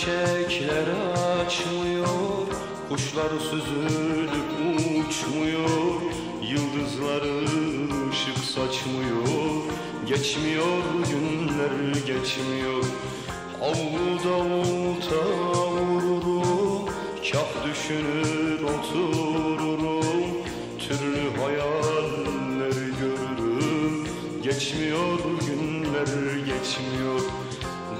çiçekler açmıyor Kuşlar süzülüp uçmuyor Yıldızları ışık saçmıyor. Geçmiyor günler geçmiyor. Avluda olta vururum Kah düşünür otururum Türlü hayaller görürüm. Geçmiyor günler geçmiyor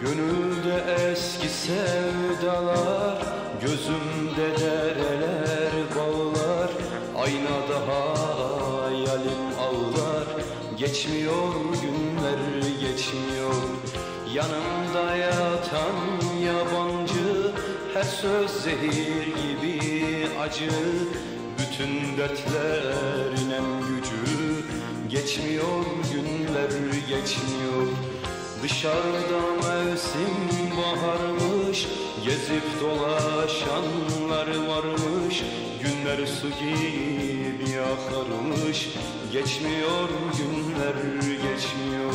Gönülde eski sevdalar Gözümde dereler bağlar. Aynada hayalim ağlar. Geçmiyor günler geçmiyor. Yanımda yatan Her söz zehir gibi acı. Bütün dertlerin en gücü. Geçmiyor günler geçmiyor. Dışarıda mevsim baharmış. Gezip dolaşanlar varmış. Günler su gibi akarmış. Geçmiyor günler geçmiyor